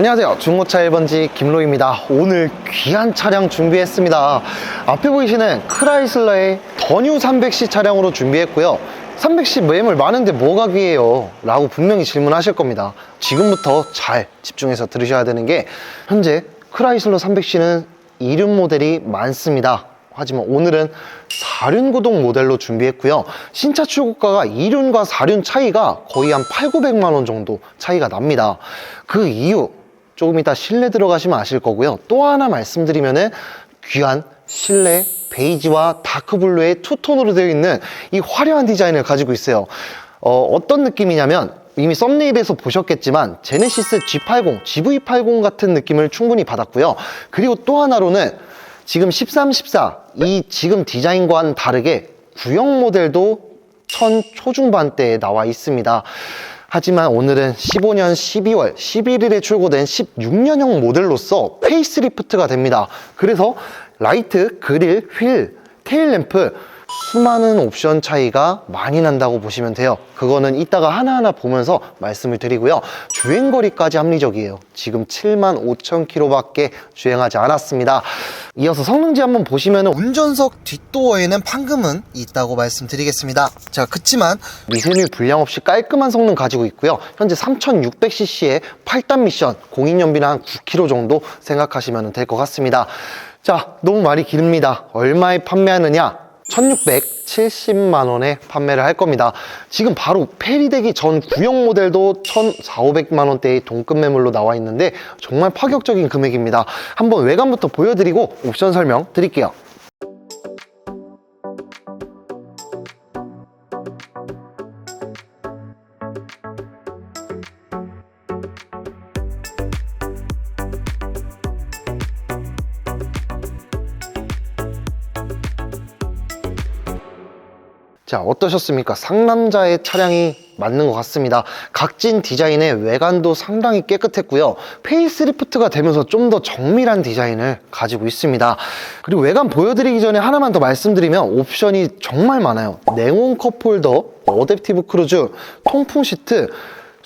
안녕하세요. 중고차 1번지 김로입니다. 오늘 귀한 차량 준비했습니다. 앞에 보이시는 크라이슬러의 더뉴 300C 차량으로 준비했고요. 300C 매물 많은데 뭐가 귀해요? 라고 분명히 질문하실 겁니다. 지금부터 잘 집중해서 들으셔야 되는 게 현재 크라이슬러 300C는 이륜 모델이 많습니다. 하지만 오늘은 4륜 구동 모델로 준비했고요. 신차 출고가가 2륜과 4륜 차이가 거의 한 8, 900만 원 정도 차이가 납니다. 그 이유 조금 이따 실내 들어가시면 아실 거고요. 또 하나 말씀드리면은 귀한 실내 베이지와 다크블루의 투톤으로 되어 있는 이 화려한 디자인을 가지고 있어요. 어, 어떤 느낌이냐면 이미 썸네일에서 보셨겠지만 제네시스 G80, GV80 같은 느낌을 충분히 받았고요. 그리고 또 하나로는 지금 13, 14, 이 지금 디자인과는 다르게 구형 모델도 천 초중반대에 나와 있습니다. 하지만 오늘은 15년 12월 11일에 출고된 16년형 모델로서 페이스리프트가 됩니다. 그래서 라이트, 그릴, 휠, 테일램프 수많은 옵션 차이가 많이 난다고 보시면 돼요. 그거는 이따가 하나하나 보면서 말씀을 드리고요. 주행거리까지 합리적이에요. 지금 7만 5천 킬로밖에 주행하지 않았습니다. 이어서 성능지 한번 보시면 운전석 뒷도어에는 판금은 있다고 말씀드리겠습니다. 자, 그치만 미세밀 불량 없이 깔끔한 성능 가지고 있고요. 현재 3600cc의 8단 미션, 공인연비는 한 9km 정도 생각하시면 될 것 같습니다. 자, 너무 말이 길입니다. 얼마에 판매하느냐? 1670만 원에 판매를 할 겁니다. 지금 바로 페리되기 전 구형 모델도 1400만 원대의 동급 매물로 나와 있는데 정말 파격적인 금액입니다. 한번 외관부터 보여드리고 옵션 설명 드릴게요. 자, 어떠셨습니까? 상남자의 차량이 맞는 것 같습니다. 각진 디자인의 외관도 상당히 깨끗했고요. 페이스리프트가 되면서 좀 더 정밀한 디자인을 가지고 있습니다. 그리고 외관 보여드리기 전에 하나만 더 말씀드리면 옵션이 정말 많아요. 냉온 컵홀더, 어댑티브 크루즈, 통풍 시트,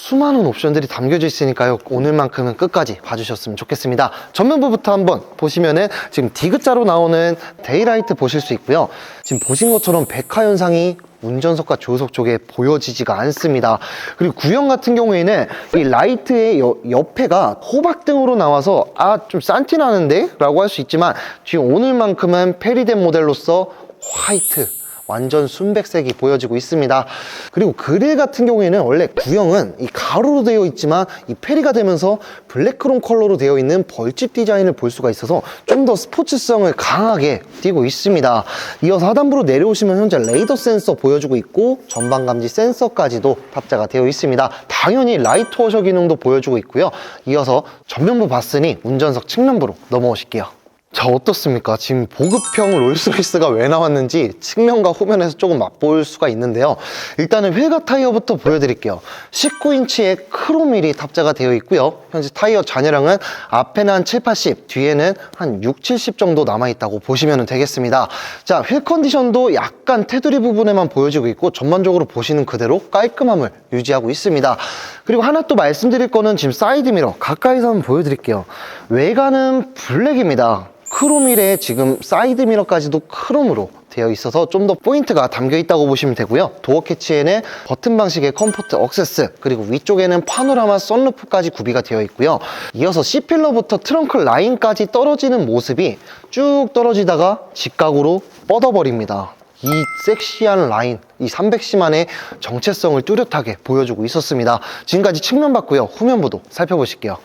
수많은 옵션들이 담겨져 있으니까요. 오늘만큼은 끝까지 봐주셨으면 좋겠습니다. 전면부부터 한번 보시면은 지금 디귿자로 나오는 데이라이트 보실 수 있고요. 지금 보신 것처럼 백화 현상이 운전석과 조수석 쪽에 보여지지가 않습니다. 그리고 구형 같은 경우에는 이 라이트의 여- 옆에가 호박등으로 나와서 아 좀 싼티 나는데? 라고 할 수 있지만 지금 오늘만큼은 페리된 모델로서 화이트 완전 순백색이 보여지고 있습니다. 그리고 그릴 같은 경우에는 원래 구형은 이 가로로 되어 있지만 이 페리가 되면서 블랙크롬 컬러로 되어 있는 벌집 디자인을 볼 수가 있어서 좀 더 스포츠성을 강하게 띄고 있습니다. 이어서 하단부로 내려오시면 현재 레이더 센서 보여주고 있고 전방 감지 센서까지도 탑재가 되어 있습니다. 당연히 라이트 워셔 기능도 보여주고 있고요. 이어서 전면부 봤으니 운전석 측면부로 넘어오실게요. 자 어떻습니까? 지금 보급형 롤스로이스가 왜 나왔는지 측면과 후면에서 조금 맛볼 수가 있는데요. 일단은 회가 타이어부터 보여드릴게요. 19인치의 크로밀이 탑재가 되어 있고요. 현재 타이어 잔여량은 앞에는 한 7, 80, 뒤에는 한 6, 70 정도 남아있다고 보시면 되겠습니다. 자, 휠 컨디션도 약간 테두리 부분에만 보여지고 있고 전반적으로 보시는 그대로 깔끔함을 유지하고 있습니다. 그리고 하나 또 말씀드릴 거는 지금 사이드미러 가까이서 한번 보여드릴게요. 외관은 블랙입니다. 크롬일에 지금 사이드 미러까지도 크롬으로 되어 있어서 좀 더 포인트가 담겨 있다고 보시면 되고요. 도어 캐치에는 버튼 방식의 컴포트 억세스 그리고 위쪽에는 파노라마 썬루프까지 구비가 되어 있고요. 이어서 C필러부터 트렁크 라인까지 떨어지는 모습이 쭉 떨어지다가 직각으로 뻗어버립니다. 이 섹시한 라인, 이 300시만의 정체성을 뚜렷하게 보여주고 있었습니다. 지금까지 측면 봤고요. 후면부도 살펴보실게요.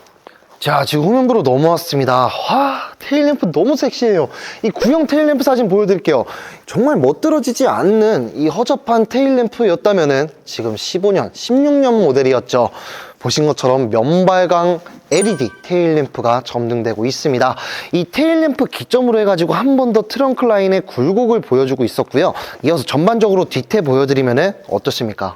자, 지금 후면부로 넘어왔습니다. 와, 테일램프 너무 섹시해요. 이 구형 테일램프 사진 보여드릴게요. 정말 멋들어지지 않는 이 허접한 테일램프였다면은 지금 15년, 16년 모델이었죠. 보신 것처럼 면발광 LED 테일 램프가 점등되고 있습니다. 이 테일 램프 기점으로 해가지고 한 번 더 트렁크 라인의 굴곡을 보여주고 있었고요. 이어서 전반적으로 뒤태 보여드리면은 어떻습니까?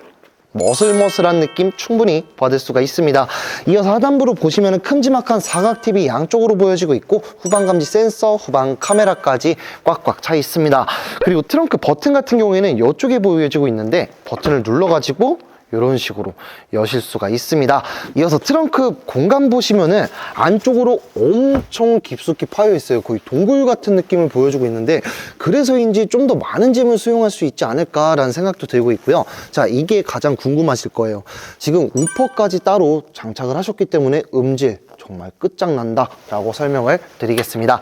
머슬머슬한 느낌 충분히 받을 수가 있습니다. 이어서 하단부로 보시면 큼지막한 사각 TV 양쪽으로 보여지고 있고 후방 감지 센서, 후방 카메라까지 꽉꽉 차 있습니다. 그리고 트렁크 버튼 같은 경우에는 이쪽에 보여지고 있는데 버튼을 눌러가지고 이런 식으로 여실 수가 있습니다. 이어서 트렁크 공간 보시면은 안쪽으로 엄청 깊숙이 파여 있어요. 거의 동굴 같은 느낌을 보여주고 있는데 그래서인지 좀 더 많은 짐을 수용할 수 있지 않을까라는 생각도 들고 있고요. 자, 이게 가장 궁금하실 거예요. 지금 우퍼까지 따로 장착을 하셨기 때문에 음질 정말 끝장난다 라고 설명을 드리겠습니다.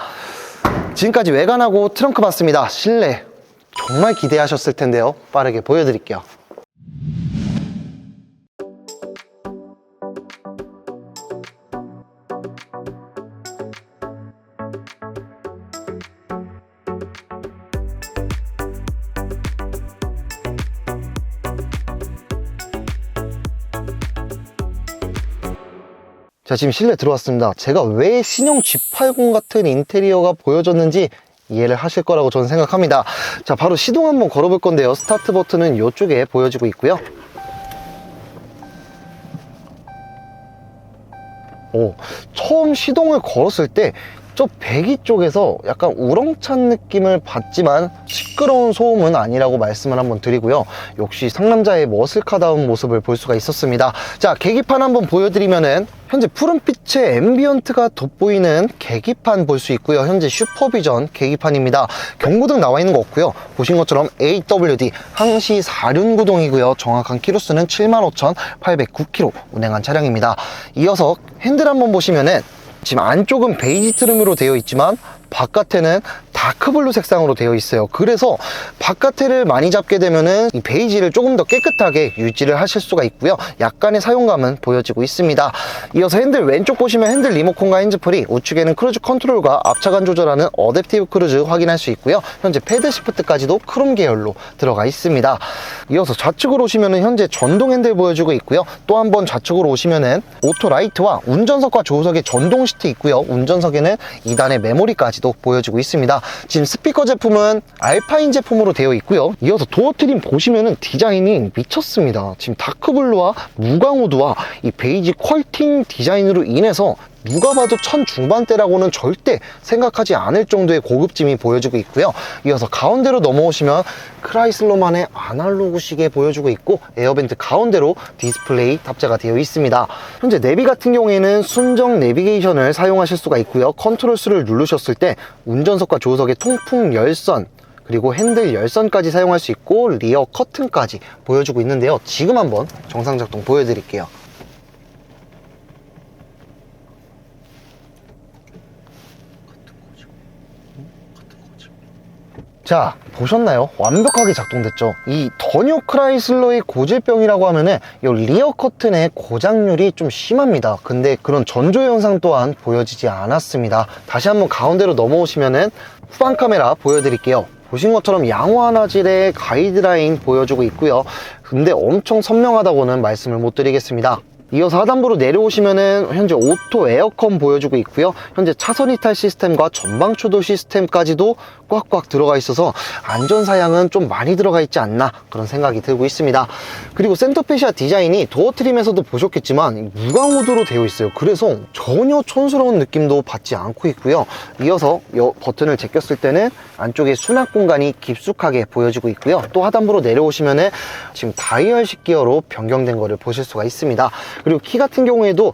지금까지 외관하고 트렁크 봤습니다. 실내 정말 기대하셨을 텐데요. 빠르게 보여드릴게요. 자, 지금 실내 들어왔습니다. 제가 왜 신형 G80 같은 인테리어가 보여졌는지 이해를 하실 거라고 저는 생각합니다. 자, 바로 시동 한번 걸어볼 건데요. 스타트 버튼은 이쪽에 보여지고 있고요. 오, 처음 시동을 걸었을 때 저 배기 쪽에서 약간 우렁찬 느낌을 받지만 시끄러운 소음은 아니라고 말씀을 한번 드리고요. 역시 상남자의 머슬카다운 모습을 볼 수가 있었습니다. 자, 계기판 한번 보여드리면은 현재 푸른빛의 앰비언트가 돋보이는 계기판 볼 수 있고요. 현재 슈퍼비전 계기판입니다. 경고등 나와 있는 거 없고요. 보신 것처럼 AWD 항시 4륜 구동이고요. 정확한 키로수는 75,809km 운행한 차량입니다. 이어서 핸들 한번 보시면은 지금 안쪽은 베이지 트림으로 되어 있지만 바깥에는 다크블루 색상으로 되어 있어요. 그래서 바깥에를 많이 잡게 되면은 이 베이지를 조금 더 깨끗하게 유지를 하실 수가 있고요. 약간의 사용감은 보여지고 있습니다. 이어서 핸들 왼쪽 보시면 핸들 리모컨과 핸즈프리, 우측에는 크루즈 컨트롤과 앞차간 조절하는 어댑티브 크루즈 확인할 수 있고요. 현재 패드 시프트까지도 크롬 계열로 들어가 있습니다. 이어서 좌측으로 오시면은 현재 전동 핸들 보여주고 있고요. 또 한 번 좌측으로 오시면은 오토 라이트와 운전석과 조수석에 전동 시트 있고요. 운전석에는 2단의 메모리까지 도 보여주고 있습니다. 지금 스피커 제품은 알파인 제품으로 되어 있고요. 이어서 도어 트림 보시면은 디자인이 미쳤습니다. 지금 다크블루와 무광우드와 이 베이지 퀄팅 디자인으로 인해서 누가 봐도 천 중반대라고는 절대 생각하지 않을 정도의 고급짐이 보여지고 있고요. 이어서 가운데로 넘어오시면 크라이슬러만의 아날로그 시계 보여주고 있고 에어벤트 가운데로 디스플레이 탑재가 되어 있습니다. 현재 내비 같은 경우에는 순정 내비게이션을 사용하실 수가 있고요. 컨트롤 수를 누르셨을 때 운전석과 조수석의 통풍 열선 그리고 핸들 열선까지 사용할 수 있고 리어 커튼까지 보여주고 있는데요. 지금 한번 정상 작동 보여드릴게요. 자 보셨나요? 완벽하게 작동됐죠? 이 더뉴 크라이슬러의 고질병이라고 하면은 이 리어 커튼의 고장률이 좀 심합니다. 근데 그런 전조 영상 또한 보여지지 않았습니다. 다시 한번 가운데로 넘어오시면은 후방 카메라 보여드릴게요. 보신 것처럼 양호한화질의 가이드라인 보여주고 있고요. 근데 엄청 선명하다고는 말씀을 못 드리겠습니다. 이어서 하단부로 내려오시면은 현재 오토 에어컨 보여주고 있고요. 현재 차선 이탈 시스템과 전방 추돌 시스템까지도 꽉꽉 들어가 있어서 안전 사양은 좀 많이 들어가 있지 않나 그런 생각이 들고 있습니다. 그리고 센터페시아 디자인이 도어 트림에서도 보셨겠지만 무광우드로 되어 있어요. 그래서 전혀 촌스러운 느낌도 받지 않고 있고요. 이어서 이 버튼을 제꼈을 때는 안쪽에 수납 공간이 깊숙하게 보여지고 있고요. 또 하단부로 내려오시면 은 지금 다이얼식 기어로 변경된 거를 보실 수가 있습니다. 그리고 키 같은 경우에도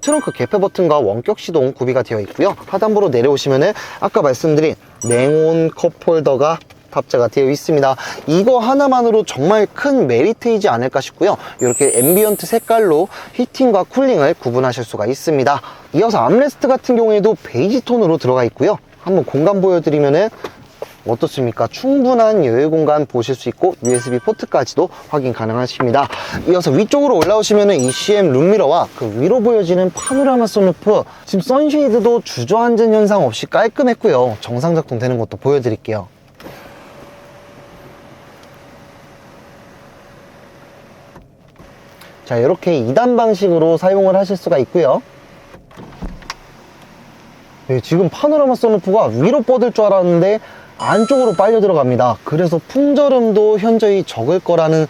트렁크 개폐 버튼과 원격 시동 구비가 되어 있고요. 하단부로 내려오시면은 아까 말씀드린 냉온 컵 홀더가 탑재가 되어 있습니다. 이거 하나만으로 정말 큰 메리트이지 않을까 싶고요. 이렇게 앰비언트 색깔로 히팅과 쿨링을 구분하실 수가 있습니다. 이어서 암레스트 같은 경우에도 베이지 톤으로 들어가 있고요. 한번 공간 보여드리면은 어떻습니까? 충분한 여유 공간 보실 수 있고 USB 포트까지도 확인 가능하십니다. 이어서 위쪽으로 올라오시면 ECM 룸미러와 그 위로 보여지는 파노라마 선루프 지금 선쉐이드도 주저앉은 현상 없이 깔끔했고요. 정상 작동되는 것도 보여드릴게요. 자 이렇게 2단 방식으로 사용을 하실 수가 있고요. 네, 지금 파노라마 선루프가 위로 뻗을 줄 알았는데 안쪽으로 빨려 들어갑니다. 그래서 풍절음도 현저히 적을 거라는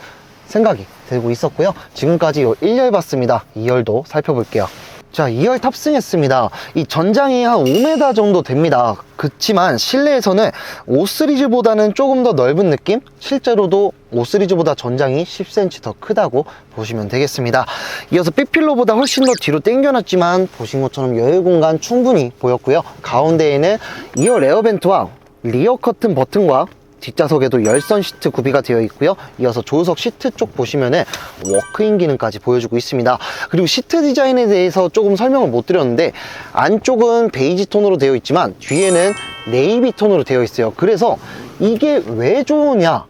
생각이 들고 있었고요. 지금까지 1열 봤습니다. 2열도 살펴볼게요. 자, 2열 탑승했습니다. 이 전장이 한 5m 정도 됩니다. 그렇지만 실내에서는 5 시리즈보다는 조금 더 넓은 느낌? 실제로도 5 시리즈보다 전장이 10cm 더 크다고 보시면 되겠습니다. 이어서 B필로보다 훨씬 더 뒤로 당겨놨지만 보신 것처럼 여유 공간 충분히 보였고요. 가운데에는 2열 에어벤트와 리어 커튼 버튼과 뒷좌석에도 열선 시트 구비가 되어 있고요. 이어서 조수석 시트 쪽 보시면은 워크인 기능까지 보여주고 있습니다. 그리고 시트 디자인에 대해서 조금 설명을 못 드렸는데 안쪽은 베이지 톤으로 되어 있지만 뒤에는 네이비 톤으로 되어 있어요. 그래서 이게 왜 좋으냐?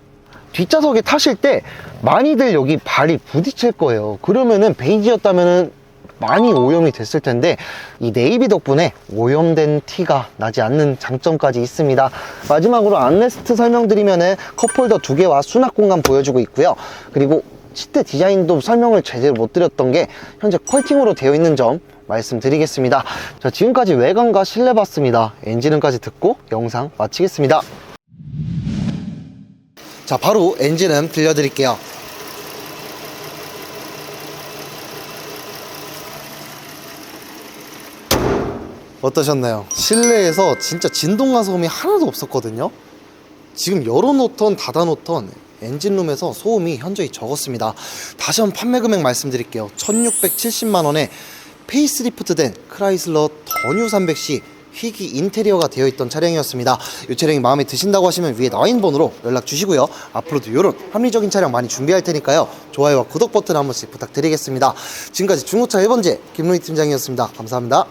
뒷좌석에 타실 때 많이들 여기 발이 부딪힐 거예요. 그러면은 베이지였다면은 많이 오염이 됐을 텐데 이 네이비 덕분에 오염된 티가 나지 않는 장점까지 있습니다. 마지막으로 안레스트 설명드리면은 컵홀더 두 개와 수납 공간 보여주고 있고요. 그리고 시트 디자인도 설명을 제대로 못 드렸던 게 현재 퀄팅으로 되어 있는 점 말씀드리겠습니다. 자 지금까지 외관과 실내 봤습니다. 엔진음까지 듣고 영상 마치겠습니다. 자 바로 엔진음 들려드릴게요 어떠셨나요? 실내에서 진짜 진동과 소음이 하나도 없었거든요. 지금 열어놓던 닫아놓던 엔진룸에서 소음이 현저히 적었습니다. 다시 한번 판매 금액 말씀드릴게요. 1670만원에 페이스리프트 된 크라이슬러 더뉴 300C 휘기 인테리어가 되어 있던 차량이었습니다. 이 차량이 마음에 드신다고 하시면 위에 나와 있는 번호로 연락 주시고요. 앞으로도 이런 합리적인 차량 많이 준비할 테니까요. 좋아요와 구독 버튼 한 번씩 부탁드리겠습니다. 지금까지 중고차 1번째 김로희 팀장이었습니다. 감사합니다.